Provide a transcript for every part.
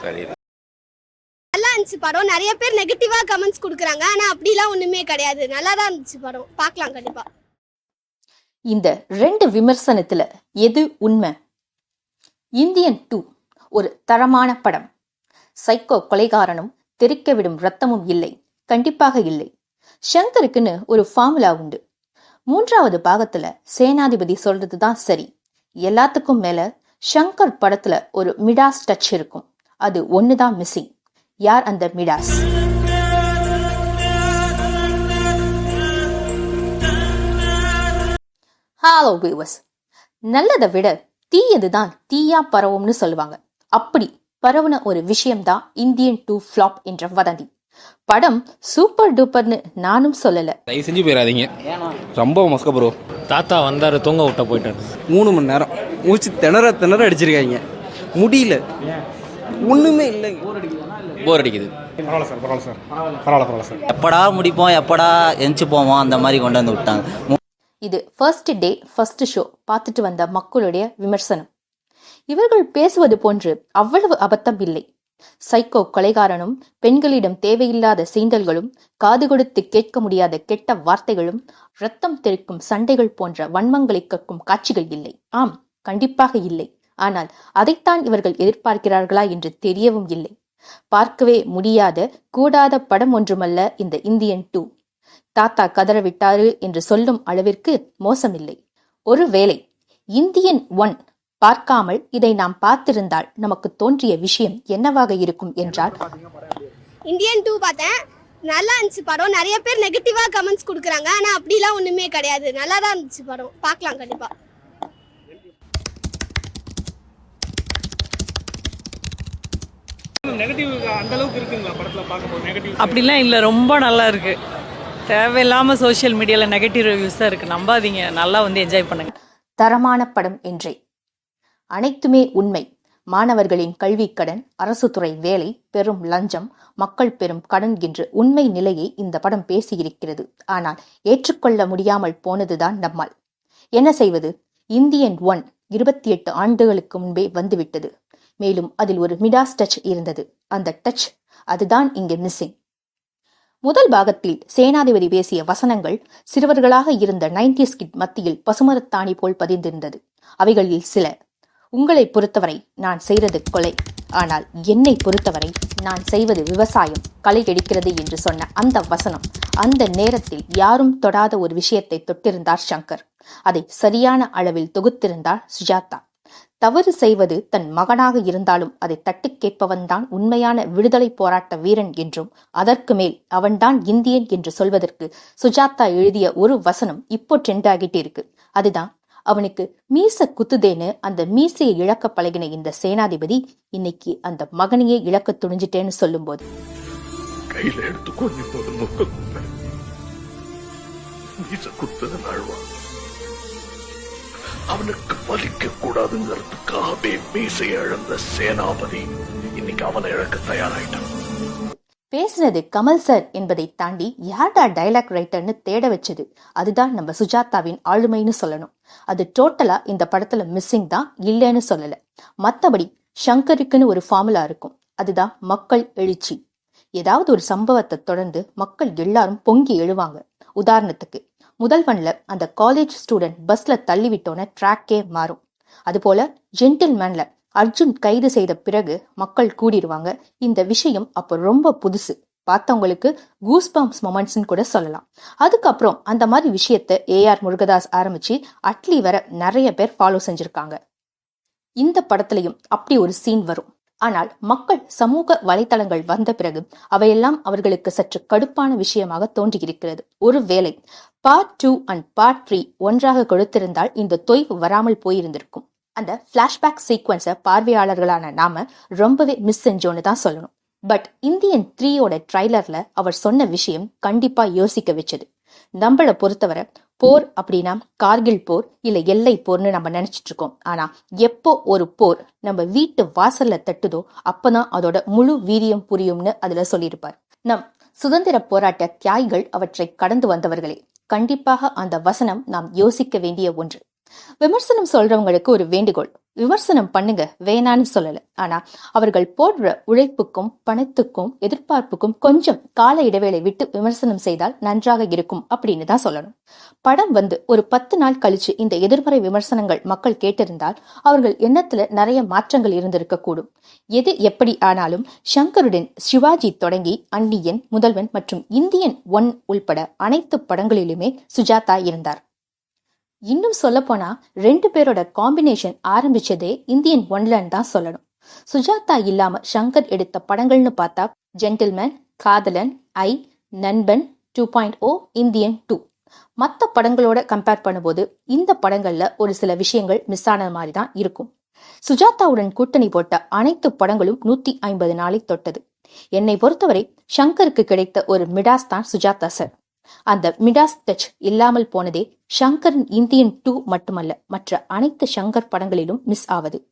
சரி. நல்லா இருந்துச்சு படம். நிறைய பேர் நெகட்டிவா கமெண்ட்ஸ் கொடுக்குறாங்க. ஆனா அப்படிலாம் ஒண்ணுமே கிடையாது. நல்லா தான் இருந்துச்சு படம். பார்க்கலாம் கண்டிப்பா. இந்த ரெண்டு விமர்சனத்துல எது உண்மை? இந்தியன் டூ ஒரு தரமான படம். சைக்கோ கொலைகாரனும் தெறிக்க விடும் ரத்தமும் இல்லை. கண்டிப்பாக இல்லை. ஷங்கருக்குன்னு ஒரு ஃபார்முலா உண்டு. மூன்றாவது பாகத்துல சேனாதிபதி சொல்றது தான் சரி. எல்லாத்துக்கும் மேல ஷங்கர் படத்துல ஒரு மிடாஸ் டச் இருக்கும். அது ஒண்ணுதான் மிஸ்ஸிங் யார் அந்த மிடாஸ்? ஹலோ வியூவர்ஸ் நல்லதை விட தீயது தான் தீயா பரவும்னு சொல்லுவாங்க. அப்படி பரவுன ஒரு விஷயம்தான் இந்தியன் டூ ஃப்ளாப் என்ற வதந்தி. படம் சூப்பர் டூப்பர்னு நானும் சொல்லல. தயவு செஞ்சு போயிடாதீங்க. ரொம்ப மொசக்க ப்ரோ தாத்தா வந்தாரு தூங்க விட்ட போயிட்டாரு. மூணு மணி நேரம். மூச்சு திணற திணற அடிச்சிருக்காங்க. முடியல. ஒண்ணுமே இல்லைங்க. போர் அடிக்குது. எப்படா முடிப்போம் எப்படா எந்திச்சு போவோம் அந்த மாதிரி கொண்டு வந்து விட்டாங்க. இது ஃபர்ஸ்ட் டே ஃபர்ஸ்ட் ஷோ பார்த்துட்டு வந்த மக்களுடைய விமர்சனம். இவர்கள் பேசுவது போன்று அவ்வளவு அபத்தம் இல்லை. சைக்கோ கொலைகாரனும் பெண்களிடம் தேவையில்லாத சீண்டல்களும் காது கொடுத்து கேட்க முடியாத கெட்ட வார்த்தைகளும் ரத்தம் தெறிக்கும் சண்டைகள் போன்ற வன்மங்களை கக்கும் காட்சிகள் இல்லை. ஆம் கண்டிப்பாக இல்லை. ஆனால் அதைத்தான் இவர்கள் எதிர்பார்க்கிறார்களா என்று தெரியவும் இல்லை. பார்க்கவே முடியாத கூடாத படம் ஒன்றுமல்ல இந்த இந்தியன் டூ. தாத்தா கதறவிட்டாரு என்று சொல்லும் அளவிற்கு மோசமில்லை. ஒருவேளை இந்தியன் ஒன் பார்க்காமல் இதை நாம் பார்த்திருந்தால் நமக்கு தோன்றிய விஷயம் என்னவாக இருக்கும் என்றால்? இந்தியன் டூ பார்த்தேன். நல்லா இருந்துச்சு படம். நிறைய பேர் நெகட்டிவா கமெண்ட்ஸ் கொடுக்குறாங்க. ஆனா அப்படிலாம் ஒண்ணுமே கிடையாது. நல்லா தான் இருந்துச்சு படம். பார்க்கலாம் கண்டிப்பா. அப்படிலாம் இல்லை. ரொம்ப நல்லா இருக்கு. தேவையில்லாமல் சோஷியல் மீடியாவில் நெகட்டிவ் ரிவ்யூஸ் தான் இருக்குது நம்பாதீங்க. நல்லா வந்து என்ஜாய் பண்ணுங்க. தரமான படம் என்றே. அனைத்துமே உண்மை. மாணவர்களின் கல்விக் கடன் அரசு துறை வேலை பெரும் லஞ்சம் மக்கள் பெரும் கடன் என்று உண்மை நிலையை இந்த படம் பேசியிருக்கிறது. ஆனால் ஏற்றுக்கொள்ள முடியாமல் போனதுதான் நம்மால். என்ன செய்வது? இந்தியன் ஒன் இருபத்தி எட்டு ஆண்டுகளுக்கு முன்பே வந்துவிட்டது. மேலும் அதில் ஒரு மிடாஸ் டச் இருந்தது. அந்த டச் அதுதான் இங்கே மிஸ்ஸிங் முதல் பாகத்தில் சேனாதிபதி பேசிய வசனங்கள் சிறுவர்களாக இருந்த நைன்டிஸ் கிட் மத்தியில் பசுமரத்தாணி போல் பதிந்திருந்தது. அவைகளில் சில உங்களை பொறுத்தவரை நான் செய்கிறது கொலை. ஆனால் என்னை பொறுத்தவரை நான் செய்வது விவசாயம் களை எடுக்கிறது என்று சொன்ன அந்த வசனம் அந்த நேரத்தில் யாரும் தொடாத ஒரு விஷயத்தை தொட்டிருந்தார் சங்கர். அதை சரியான அளவில் தொகுத்திருந்தார் சுஜாதா. தவறு செய்வது தன் மகனாக இருந்தாலும் அதை தட்டிக் கேட்பவன்தான் உண்மையான விடுதலை போராட்ட வீரன் என்றும் அதற்கு மேல் அவன்தான் இந்தியன் என்று சொல்வதற்கு சுஜாதா எழுதிய ஒரு வசனம் இப்போ ட்ரெண்ட் ஆகிட்டு இருக்கு அதுதான் அவனுக்கு மீச குத்துதேன்னு அந்த மீசையை இழக்க பழகின இந்த சேனாதிபதி இன்னைக்கு அந்த மகனையே இழக்க துணிஞ்சிட்டேன்னு சொல்லும்போது. கையில எடுத்து போது மீச குத்துதல் அழுவா அவனுக்கு வலிக்க கூடாதுங்கிறதுக்காகவே மீசை இழந்த சேனாபதி இன்னைக்கு அவனை இழக்க தயாராயிட்டான். பேசுனது கமல் சார் என்பதை தாண்டி யார்டா டைலாக் ரைட்டர்னு தேட வச்சது? அதுதான் நம்ம சுஜாதாவின் ஆளுமைன்னு சொல்லணும். அது டோட்டலா இந்த படத்துல மிஸ்ஸிங் தான் இல்லைன்னு சொல்லல. மத்தபடி ஷங்கருக்குன்னு ஒரு ஃபார்முலா இருக்கும். அதுதான் மக்கள் எழுச்சி. ஏதாவது ஒரு சம்பவத்தை தொடர்ந்து மக்கள் எல்லாரும் பொங்கி எழுவாங்க. உதாரணத்துக்கு முதல்வன்ல அந்த காலேஜ் ஸ்டூடெண்ட் பஸ்ல தள்ளி விட்டோன ட்ராக்கே மாறும். அதுபோல ஜென்டில்மேன்ல அர்ஜுன் கைது செய்த பிறகு மக்கள் கூடிடுவாங்க இந்த விஷயம் அப்போ ரொம்ப புதுசு. பார்த்தவங்களுக்கு கூஸ்பம்ஸ் மொமெண்ட்ஸ்னு கூட சொல்லலாம். அதுக்கப்புறம் அந்த மாதிரி விஷயத்த ஏஆர் முருகதாஸ் ஆரம்பிச்சு அட்லி வர நிறைய பேர் ஃபாலோ செஞ்சிருக்காங்க. இந்த படத்துலையும் அப்படி ஒரு சீன் வரும். ஆனால் மக்கள் சமூக வலைத்தளங்கள் வந்த பிறகு அவையெல்லாம் அவர்களுக்கு சற்று கடுப்பான விஷயமாக தோன்றியிருக்கிறது. ஒருவேளை part two and part three ஒன்றாக கொடுத்திருந்தால் இந்த தொய்வு வராமல் போயிருந்திருக்கும். அந்த ஃப்ளாஷ்பேக் சீக்வன்ஸை பார்வையாளர்களான நாம ரொம்பவே மிஸ் செஞ்சோன்னு தான் சொல்லணும். பட் இந்தியன் த்ரீயோட ட்ரைலர்ல அவர் சொன்ன விஷயம் கண்டிப்பா யோசிக்க வச்சது. நம்மளை பொறுத்தவரை போர் அப்படின்னா கார்கில் போர் இல்ல எல்லை போர்னு நம்ம நினைச்சிட்டு இருக்கோம். ஆனா எப்போ ஒரு போர் நம்ம வீட்டு வாசல்ல தட்டுதோ அப்பதான் அதோட முழு வீரியம் புரியும்னு அதுல சொல்லியிருப்பார். நம் சுதந்திர போராட்ட தியாகிகள் அவற்றை கடந்து வந்தவர்களே கண்டிப்பாக அந்த வசனம் நாம் யோசிக்க வேண்டிய ஒன்று. விமர்சனம் சொல்றவங்களுக்கு ஒரு வேண்டுகோள். விமர்சனம் பண்ணுங்க வேணான்னு சொல்லல. ஆனா அவர்கள் போடுற உழைப்புக்கும் பணத்துக்கும் எதிர்பார்ப்புக்கும் கொஞ்சம் கால இடைவேளை விட்டு விமர்சனம் செய்தால் நன்றாக இருக்கும் அப்படின்னு தான் சொல்லணும். படம் வந்து ஒரு பத்து நாள் கழிச்சு இந்த எதிர்மறை விமர்சனங்கள் மக்கள் கேட்டிருந்தால் அவர்கள் எண்ணத்துல நிறைய மாற்றங்கள் இருந்திருக்க கூடும். எது எப்படி ஆனாலும் ஷங்கருடன் சிவாஜி தொடங்கி அன்னியன் முதல்வன் மற்றும் இந்தியன் ஒன் உள்பட அனைத்து படங்களிலுமே சுஜாதா இருந்தார். இன்னும் சொல்லப்போனா ரெண்டு பேரோட காம்பினேஷன் ஆரம்பிச்சதே இந்தியன் ஒன்லன்னு தான் சொல்லணும். சுஜாதா இல்லாம சங்கர் எடுத்த படங்கள்னு பார்த்தா Gentleman Kadhalan I Nanban two point O Indian two மற்ற படங்களோட கம்பேர் பண்ணும்போது இந்த படங்கள்ல ஒரு சில விஷயங்கள் மிஸ் ஆன மாதிரி தான் இருக்கும். சுஜாதாவுடன் கூட்டணி போட்ட அனைத்து படங்களும் நூத்தி ஐம்பது நாளை தொட்டது. என்னை பொறுத்தவரை ஷங்கருக்கு கிடைத்த ஒரு மிடாஸ் தான் சுஜாதா சார் அந்த மிடாஸ் டச் இல்லாமல் போனதே ஷங்கரின் இந்தியன் டூ மட்டுமல்ல மற்ற அனைத்து ஷங்கர் படங்களிலும் மிஸ் ஆவது.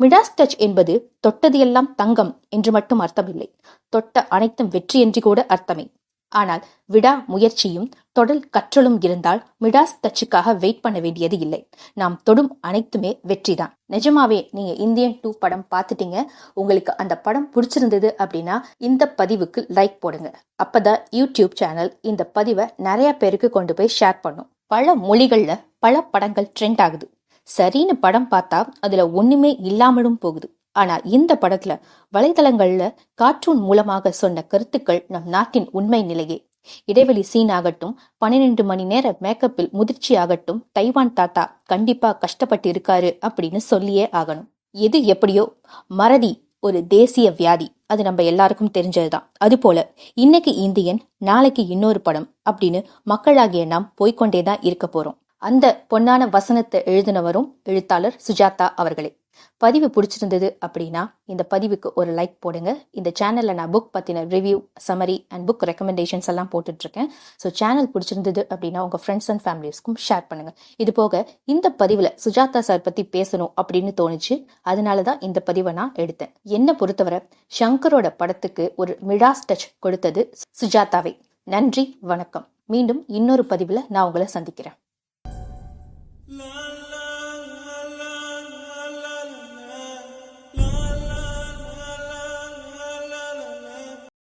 மிடாஸ் டச் என்பது தொட்டது எல்லாம் தங்கம் என்று மட்டும் அர்த்தமில்லை. தொட்ட அனைத்தும் வெற்றி என்று கூட அர்த்தமே. ஆனால் விடா முயற்சியும் தொடல் கற்றலும் இருந்தால் மிடாஸ் டச்சுக்காக வெயிட் பண்ண வேண்டியது இல்லை. நாம் தொடும் அனைத்துமே வெற்றிதான். நிஜமாவே நீங்க இந்தியன் டூ படம் பார்த்துட்டீங்க. உங்களுக்கு அந்த படம் பிடிச்சிருந்தது அப்படின்னா இந்த பதிவுக்கு லைக் போடுங்க. அப்பதான் யூடியூப் சேனல் இந்த பதிவை நிறைய பேருக்கு கொண்டு போய் ஷேர் பண்ணும். பல மொழிகள்ல பல படங்கள் ட்ரெண்ட் ஆகுது. சரின்னு படம் பார்த்தா அதுல ஒண்ணுமே இல்லாமலும் போகுது. ஆனா இந்த படத்துல வலைதளங்கள்ல கார்ட்டூன் மூலமாக சொன்ன கருத்துக்கள் நம் நாட்டின் உண்மை நிலையே. இடைவெளி சீன் ஆகட்டும் பன்னிரெண்டு மணி நேர மேக்கப்பில் முதிர்ச்சி ஆகட்டும் தைவான் தாத்தா கண்டிப்பா கஷ்டப்பட்டு இருக்காரு அப்படின்னு சொல்லியே ஆகணும். எது எப்படியோ மறதி ஒரு தேசிய வியாதி. அது நம்ம எல்லாருக்கும் தெரிஞ்சதுதான். அது போல இன்னைக்கு இந்தியன் நாளைக்கு இன்னொரு படம் அப்படின்னு மக்களாகிய நாம் போய்க்கொண்டேதான் இருக்க போறோம். அந்த பொன்னான வசனத்தை எழுதினவரும் எழுத்தாளர் சுஜாதா அவர்களே. பதிவு பிடிச்சிருந்தது அப்படின்னா இந்த பதிவுக்கு ஒரு லைக் போடுங்க. இந்த சேனலில் நான் புக் பற்றின review summary and book recommendations எல்லாம் போட்டுட்ருக்கேன். ஸோ சேனல் பிடிச்சிருந்தது அப்படின்னா உங்கள் ஃப்ரெண்ட்ஸ் அண்ட் ஃபேமிலிஸ்க்கும் ஷேர் பண்ணுங்க. இது போக இந்த பதிவில் சுஜாதா சார் பற்றி பேசணும் அப்படின்னு தோணுச்சு. அதனால தான் இந்த பதிவை நான் எடுத்தேன். என்னை பொறுத்தவரை ஷங்கரோட படத்துக்கு ஒரு மிடாஸ் டச் கொடுத்தது சுஜாதாவை. நன்றி வணக்கம். மீண்டும் இன்னொரு பதிவில் நான் உங்களை சந்திக்கிறேன்.